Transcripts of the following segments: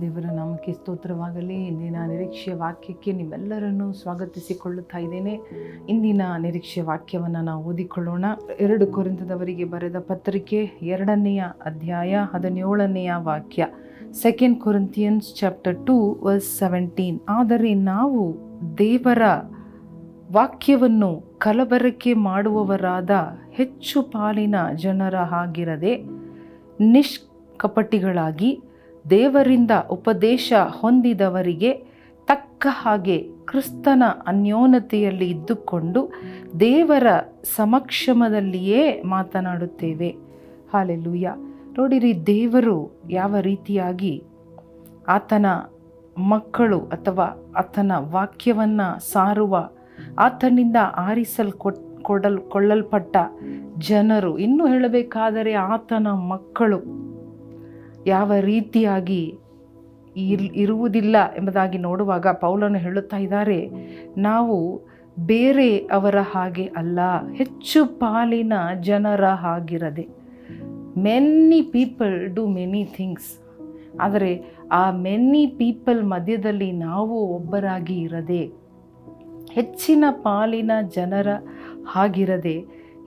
ದೇವರ ನಾಮಕ್ಕೆ ಸ್ತೋತ್ರವಾಗಲಿ. ಇಂದಿನ ನಿರೀಕ್ಷೆಯ ವಾಕ್ಯಕ್ಕೆ ನಿಮ್ಮೆಲ್ಲರನ್ನು ಸ್ವಾಗತಿಸಿಕೊಳ್ಳುತ್ತಾ ಇದ್ದೇನೆ. ಇಂದಿನ ನಿರೀಕ್ಷೆಯ ವಾಕ್ಯವನ್ನು ನಾವು ಓದಿಕೊಳ್ಳೋಣ. ಎರಡು ಕುರಿತದವರಿಗೆ ಬರೆದ ಪತ್ರಿಕೆ ಎರಡನೆಯ ಅಧ್ಯಾಯ ಹದಿನೇಳನೆಯ ವಾಕ್ಯ. Second Corinthians chapter two verse seventeen ಆದರೆ ನಾವು ದೇವರ ವಾಕ್ಯವನ್ನು ಕಲಬರಕೆ ಮಾಡುವವರಾದ ಹೆಚ್ಚು ಪಾಲಿನ ಜನರ ಹಾಗಿರದೆ ನಿಷ್ಕಪಟಿಗಳಾಗಿ ದೇವರಿಂದ ಉಪದೇಶ ಹೊಂದಿದವರಿಗೆ ತಕ್ಕ ಹಾಗೆ ಕ್ರಿಸ್ತನ ಅನ್ಯೋನತೆಯಲ್ಲಿ ಇದ್ದುಕೊಂಡು ದೇವರ ಸಮಕ್ಷಮದಲ್ಲಿಯೇ ಮಾತನಾಡುತ್ತೇವೆ. ಹಾಲೆಲೂಯ. ನೋಡಿರಿ, ದೇವರು ಯಾವ ರೀತಿಯಾಗಿ ಆತನ ಮಕ್ಕಳು ಅಥವಾ ಆತನ ವಾಕ್ಯವನ್ನು ಸಾರುವ, ಆತನಿಂದ ಆರಿಸಲ್ ಕೊಡಲ್, ಕೊಳ್ಳಲ್ಪಟ್ಟ ಜನರು, ಇನ್ನೂ ಹೇಳಬೇಕಾದರೆ ಆತನ ಮಕ್ಕಳು ಯಾವ ರೀತಿಯಾಗಿ ಇರ್, ಇರುವುದಿಲ್ಲ ಎಂಬುದಾಗಿ ನೋಡುವಾಗ ಪೌಲನು ಹೇಳುತ್ತಾ ಇದ್ದಾರೆ, ನಾವು ಬೇರೆ ಅವರ ಹಾಗೆ ಅಲ್ಲ, ಹೆಚ್ಚು ಪಾಲಿನ ಜನರ ಹಾಗಿರದೆ. Many people do many things ಆದರೆ ಆ ಮೆನಿ ಪೀಪಲ್ ಮಧ್ಯದಲ್ಲಿ ನಾವು ಒಬ್ಬರಾಗಿ ಇರದೆ, ಹೆಚ್ಚಿನ ಪಾಲಿನ ಜನರ ಹಾಗಿರದೆ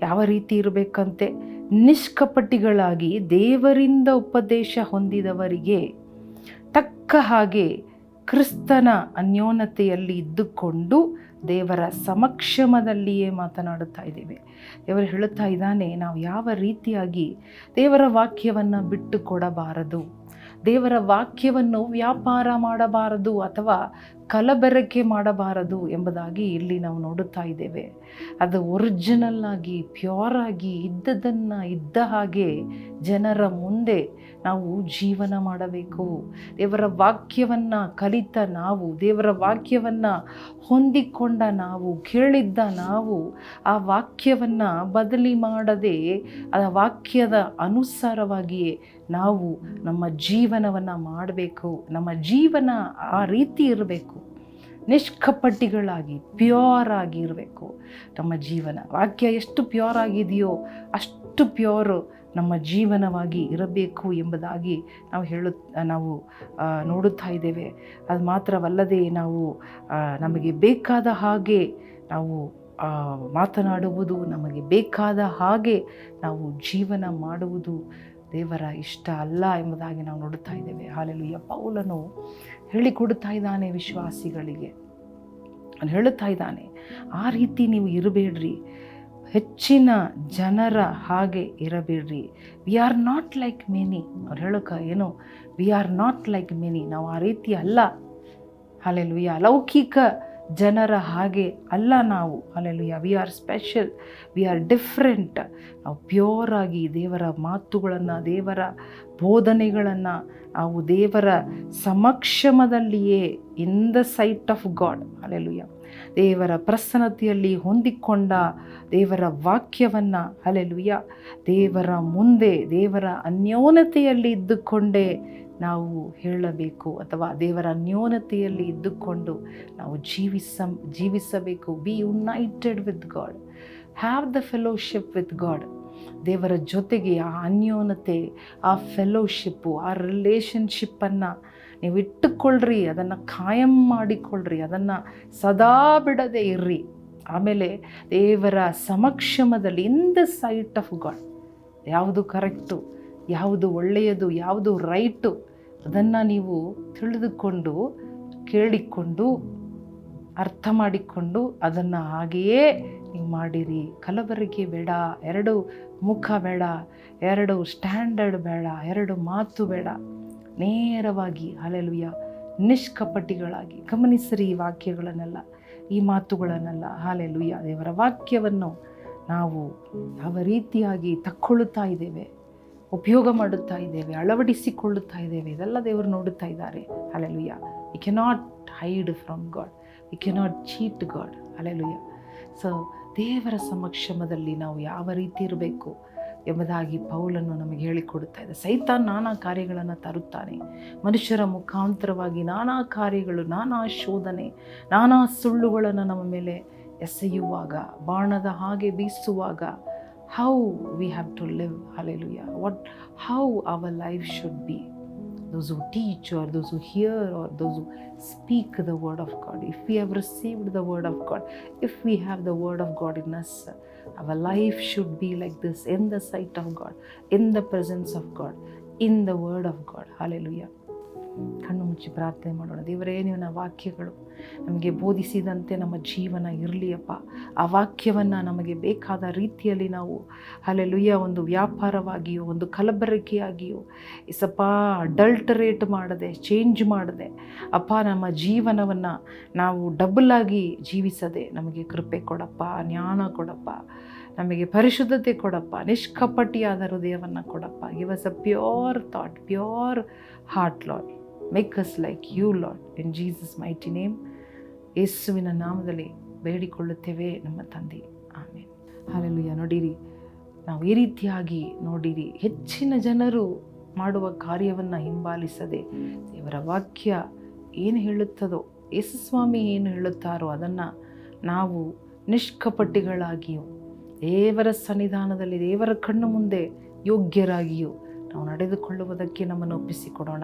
ಯಾವ ರೀತಿ ಇರಬೇಕಂತೆ? ನಿಷ್ಕಪಟಿಗಳಾಗಿ ದೇವರಿಂದ ಉಪದೇಶ ಹೊಂದಿದವರಿಗೆ ತಕ್ಕ ಹಾಗೆ ಕ್ರಿಸ್ತನ ಅನ್ಯೋನ್ಯತೆಯಲ್ಲಿ ಇದ್ದುಕೊಂಡು ದೇವರ ಸಮಕ್ಷಮದಲ್ಲಿಯೇ ಮಾತನಾಡುತ್ತಾ ಇದ್ದೇವೆ. ದೇವರು ಹೇಳುತ್ತಾ ಇದ್ದಾನೆ, ನಾವು ಯಾವ ರೀತಿಯಾಗಿ ದೇವರ ವಾಕ್ಯವನ್ನು ಬಿಟ್ಟು ಕೊಡಬಾರದು ದೇವರ ವಾಕ್ಯವನ್ನು ವ್ಯಾಪಾರ ಮಾಡಬಾರದು ಅಥವಾ ಕಲಬೆರಕೆ ಮಾಡಬಾರದು ಎಂಬುದಾಗಿ ಇಲ್ಲಿ ನಾವು ನೋಡುತ್ತಾ ಇದ್ದೇವೆ. ಅದು ಒರಿಜಿನಲ್ ಆಗಿ ಪ್ಯೂರ್ ಆಗಿ ಇದ್ದದನ್ನು ಇದ್ದ ಹಾಗೆ ಜನರ ಮುಂದೆ ನಾವು ಜೀವನ ಮಾಡಬೇಕು. ದೇವರ ವಾಕ್ಯವನ್ನು ಕಲಿತ ನಾವು, ದೇವರ ವಾಕ್ಯವನ್ನು ಹೊಂದಿಕೊಂಡ ನಾವು, ಕೇಳಿದ್ದ ನಾವು ಆ ವಾಕ್ಯವನ್ನು ಬದಲಿ ಮಾಡದೆ, ಆ ವಾಕ್ಯದ ಅನುಸಾರವಾಗಿಯೇ ನಾವು ನಮ್ಮ ಜೀವನವನ್ನು ಮಾಡಬೇಕು. ನಮ್ಮ ಜೀವನ ಆ ರೀತಿ ಇರಬೇಕು. ನಿಷ್ಕಪಟಿಗಳಾಗಿ ಪ್ಯೂರ್ ಆಗಿರಬೇಕು ನಮ್ಮ ಜೀವನ. ವಾಕ್ಯ ಎಷ್ಟು ಪ್ಯೂರ್ ಆಗಿದೆಯೋ ಅಷ್ಟು ಪ್ಯೂರ್ ನಮ್ಮ ಜೀವನವಾಗಿ ಇರಬೇಕು ಎಂಬುದಾಗಿ ನಾವು ಹೇಳು, ನಾವು ನೋಡುತ್ತಾ ಇದ್ದೇವೆ. ಅದು ಮಾತ್ರವಲ್ಲದೆ ನಾವು ನಮಗೆ ಬೇಕಾದ ಹಾಗೆ ನಾವು ಮಾತನಾಡುವುದು, ನಮಗೆ ಬೇಕಾದ ಹಾಗೆ ನಾವು ಜೀವನ ಮಾಡುವುದು ದೇವರ ಇಷ್ಟ ಅಲ್ಲ ಎಂಬುದಾಗಿ ನಾವು ನೋಡುತ್ತಾ ಇದ್ದೇವೆ. ಹಾಲೆಲುಯ್ಯ. ಪೌಲನು ಹೇಳಿಕೊಡುತ್ತಾ ಇದ್ದಾನೆ ವಿಶ್ವಾಸಿಗಳಿಗೆ. ಅವನು ಹೇಳುತ್ತಾ ಇದ್ದಾನೆ, ಆ ರೀತಿ ನೀವು ಇರಬೇಡ್ರಿ. ಹೆಚ್ಚಿನ ಜನರ ಹಾಗೆ ಇರಬೇಡ್ರಿ. We are not like many ಅವ್ರು ಹೇಳೋಕೆ ಏನು? We are not like many ನಾವು ಆ ರೀತಿ ಅಲ್ಲ. ಅಲ್ಲೆಲುಯ್ಯ ಲೌಕಿಕ ಜನರ ಹಾಗೆ ಅಲ್ಲ ನಾವು. ಅಲ್ಲೆಲ್ಲ we are special we are different ನಾವು ಪ್ಯೂರ್ ಆಗಿ ದೇವರ ಮಾತುಗಳನ್ನು, ದೇವರ ಬೋಧನೆಗಳನ್ನು, ನಾವು ದೇವರ ಸಮಕ್ಷಮದಲ್ಲಿಯೇ in the sight of God alleluia ದೇವರ ಪ್ರಸನ್ನತೆಯಲ್ಲಿ ಹೊಂದಿಕೊಂಡ ದೇವರ ವಾಕ್ಯವನ್ನು ಅಲೆಲುಯ್ಯ ದೇವರ ಮುಂದೆ, ದೇವರ ಅನ್ಯೋನತೆಯಲ್ಲಿ ಇದ್ದುಕೊಂಡೇ ನಾವು ಹೇಳಬೇಕು ಅಥವಾ ದೇವರ ಅನ್ಯೋನ್ಯತೆಯಲ್ಲಿ ಇದ್ದುಕೊಂಡು ನಾವು ಜೀವಿಸ, ಜೀವಿಸಬೇಕು. Be united with God have the fellowship with God ದೇವರ ಜೊತೆಗೆ ಆ ಅನ್ಯೋನತೆ ಆ ಫೆಲೋಶಿಪ್ಪು ಆ ರಿಲೇಷನ್ಶಿಪ್ಪನ್ನು ನೀವು ಇಟ್ಟುಕೊಳ್ಳ್ರಿ, ಅದನ್ನು ಕಾಯಂ ಮಾಡಿಕೊಳ್ಳ್ರಿ, ಅದನ್ನು ಸದಾ ಬಿಡದೆ ಇರ್ರಿ. ಆಮೇಲೆ ದೇವರ ಸಮಕ್ಷಮದಲ್ಲಿ in the sight of God ಯಾವುದು ಕರೆಕ್ಟು ಯಾವುದು ಒಳ್ಳೆಯದು, ಯಾವುದು ರೈಟು ಅದನ್ನು ನೀವು ತಿಳಿದುಕೊಂಡು, ಕೇಳಿಕೊಂಡು, ಅರ್ಥ ಮಾಡಿಕೊಂಡು ಅದನ್ನು ಹಾಗೆಯೇ ನೀವು ಮಾಡಿರಿ. ಕಲಬರಿಕೆ ಬೇಡ, ಎರಡು ಮುಖ ಬೇಡ, ಎರಡು ಸ್ಟ್ಯಾಂಡರ್ಡ್ ಬೇಡ, ಎರಡು ಮಾತು ಬೇಡ. ನೇರವಾಗಿ ಅಲೆಲುಯ್ಯ ನಿಷ್ಕಪಟಿಗಳಾಗಿ. ಗಮನಿಸಿರಿ ಈ ವಾಕ್ಯಗಳನ್ನೆಲ್ಲ, ಈ ಮಾತುಗಳನ್ನೆಲ್ಲ. ಹಾಲೆಲುಯ್ಯ ದೇವರ ವಾಕ್ಯವನ್ನು ನಾವು ಯಾವ ರೀತಿಯಾಗಿ ತಕ್ಕೊಳ್ಳುತ್ತಾ ಇದ್ದೇವೆ, ಉಪಯೋಗ ಮಾಡುತ್ತಾ ಇದ್ದೇವೆ, ಅಳವಡಿಸಿಕೊಳ್ಳುತ್ತಾ ಇದ್ದೇವೆ, ಇದೆಲ್ಲ ದೇವರು ನೋಡುತ್ತಾ ಇದ್ದಾರೆ. Alleluia we cannot hide from God we cannot cheat God alleluia so ದೇವರ ಸಮಕ್ಷಮದಲ್ಲಿ ನಾವು ಯಾವ ರೀತಿ ಇರಬೇಕು? ಎಂಬುದಾಗಿ ಪೌಲನ್ನು ನಮಗೆ ಹೇಳಿಕೊಡುತ್ತಾ ಇದೆ. ಸಹಿತ ನಾನಾ ಕಾರ್ಯಗಳನ್ನು ತರುತ್ತಾನೆ. ಮನುಷ್ಯರ ಮುಖಾಂತರವಾಗಿ ನಾನಾ ಕಾರ್ಯಗಳು, ನಾನಾ ಶೋಧನೆ, ನಾನಾ ಸುಳ್ಳುಗಳನ್ನು ನಮ್ಮ ಮೇಲೆ ಎಸೆಯುವಾಗ, ಬಾಣದ ಹಾಗೆ ಬೀಸುವಾಗ how we have to live hallelujah what how our life should be those who teach or those who hear or those who speak the word of God. If we have received the word of God, if we have the word of God in us, our life should be like this in the sight of God, in the presence of God, in the word of God. Hallelujah. ಕಣ್ಣು ಮುಚ್ಚಿ ಪ್ರಾರ್ಥನೆ ಮಾಡೋಣ. ದೇವರೇ ನಿನ್ನ ವಾಕ್ಯಗಳು ನಮಗೆ ಬೋಧಿಸಿದಂತೆ ನಮ್ಮ ಜೀವನ ಇರಲಿಯಪ್ಪ ಆ ವಾಕ್ಯವನ್ನು ನಮಗೆ ಬೇಕಾದ ರೀತಿಯಲ್ಲಿ ನಾವು ಅಲ್ಲೆಲುಯ್ಯ ಒಂದು ವ್ಯಾಪಾರವಾಗಿಯೋ, ಒಂದು ಕಲಬೆರಕೆಯಾಗಿಯೋ ಇಸಪ್ಪ ಅಡಲ್ಟರೇಟ್ ಮಾಡದೆ, ಚೇಂಜ್ ಮಾಡದೆ, ಅಪ್ಪ, ನಮ್ಮ ಜೀವನವನ್ನು ನಾವು ಡಬಲ್ ಆಗಿ ಜೀವಿಸದೆ ನಮಗೆ ಕೃಪೆ ಕೊಡಪ್ಪ, ಜ್ಞಾನ ಕೊಡಪ್ಪ, ನಮಗೆ ಪರಿಶುದ್ಧತೆ ಕೊಡಪ್ಪ, ನಿಷ್ಕಪಟಿಯಾದ ಹೃದಯವನ್ನು ಕೊಡಪ್ಪ. Give a pure thought pure heart lord make us like you lord in Jesus mighty name ಯೇಸುವಿನ ನಾಮದಲ್ಲಿ ಬೇಡಿಕೊಳ್ಳುತ್ತೇವೆ ನಮ್ಮ ತಂದೆ. ಆಮೇಲೆ ಹಾಲೆಲುಯ್ಯ. ನೋಡಿರಿ, ನಾವು ಈ ರೀತಿಯಾಗಿ ನೋಡಿರಿ, ಹೆಚ್ಚಿನ ಜನರು ಮಾಡುವ ಕಾರ್ಯವನ್ನು ಹಿಂಬಾಲಿಸದೆ ದೇವರ ವಾಕ್ಯ ಏನು ಹೇಳುತ್ತದೋ, ಯೇಸುಸ್ವಾಮಿ ಏನು ಹೇಳುತ್ತಾರೋ ಅದನ್ನು ನಾವು ನಿಷ್ಕಪಟ್ಟಿಗಳಾಗಿಯೂ ದೇವರ ಸನ್ನಿಧಾನದಲ್ಲಿ, ದೇವರ ಕಣ್ಣು ಮುಂದೆ ಯೋಗ್ಯರಾಗಿಯೂ ನಾವು ನಡೆದುಕೊಳ್ಳುವುದಕ್ಕೆ ನಮ್ಮನ್ನು ಒಪ್ಪಿಸಿಕೊಡೋಣ.